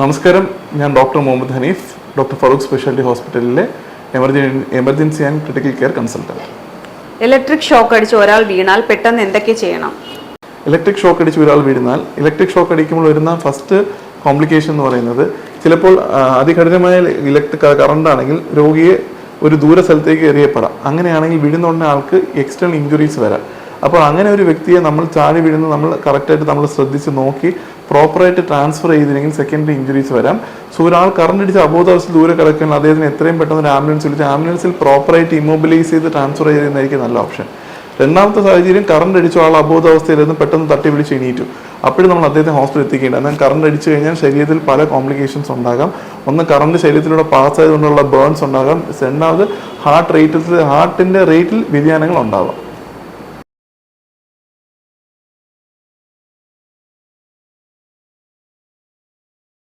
നമസ്കാരം. ഞാൻ doctor Muhammad Hanif doctor Farook specialty ഹോസ്പിറ്റലിലെ emergency and critical care consultant. Electric shock അടിച്ച് ഒരാൾ വീണാൽ പെട്ടെന്ന് എന്തൊക്കെ ചെയ്യണം? ഇലക്ട്രിക് ഷോക്ക് അടിച്ച് ഒരാൾ വീഴുന്നാൽ ഇലക്ട്രിക് ഷോക്ക് അടിക്കുമ്പോൾ വരുന്ന ഫസ്റ്റ് കോംപ്ലിക്കേഷൻ എന്ന് പറയുന്നത് ചിലപ്പോൾ അതികഠിനമായ ഇലക്ട്രിക് കറണ്ട് ആണെങ്കിൽ രോഗിയെ ഒരു ദൂര സ്ഥലത്തേക്ക് എറിയപ്പെടാം. അങ്ങനെയാണെങ്കിൽ വീഴുന്ന ആൾക്ക് എക്സ്റ്റേണൽ ഇഞ്ചുറീസ് വരാം. അപ്പോൾ അങ്ങനെ ഒരു വ്യക്തിയെ നമ്മൾ ചാടി വീഴുന്ന നമ്മൾ കറക്റ്റായിട്ട് നമ്മൾ ശ്രദ്ധിച്ച് നോക്കി പ്രോപ്പറായിട്ട് ട്രാൻസ്ഫർ ചെയ്തില്ലെങ്കിൽ സെക്കൻഡറി ഇഞ്ചുറീസ് വരാം. സോ ഒരാൾ കറണ്ട് അടിച്ച് അബോധാവസ്ഥ ദൂരെ കിടക്കുന്ന അദ്ദേഹത്തിന് എത്രയും പെട്ടെന്ന് ഒരു ആംബുലൻസ് വിളിച്ച് ആംബുലൻസിൽ പ്രോപ്പറായിട്ട് ഇമ്മൊബിലൈസ് ചെയ്ത് ട്രാൻസ്ഫർ ചെയ്യുന്നതായിരിക്കും നല്ല ഓപ്ഷൻ രണ്ടാമത്തെ സാഹചര്യം കറണ്ട് അടിച്ചു ആൾ അബോധാവസ്ഥയിലിരുന്ന് പെട്ടെന്ന് തട്ടി വിളിച്ച് എണീറ്റു. അപ്പോഴും നമ്മൾ അദ്ദേഹത്തെ ഹോസ്പിറ്റലിൽ എത്തിക്കേണ്ട. എന്നാൽ കറണ്ട് അടിച്ചു കഴിഞ്ഞാൽ ശരീരത്തിൽ പല കോംപ്ലിക്കേഷൻസ് ഉണ്ടാകാം. ഒന്ന് കറണ്ട് ശരീരത്തിലൂടെ പാസ് ആയതുകൊണ്ടുള്ള ബേൺസ് ഉണ്ടാകാം. രണ്ടാമത് ഹാർട്ട് റേറ്റിൽ ഹാർട്ടിന്റെ റേറ്റിൽ വ്യതിയാനങ്ങൾ ഉണ്ടാകാം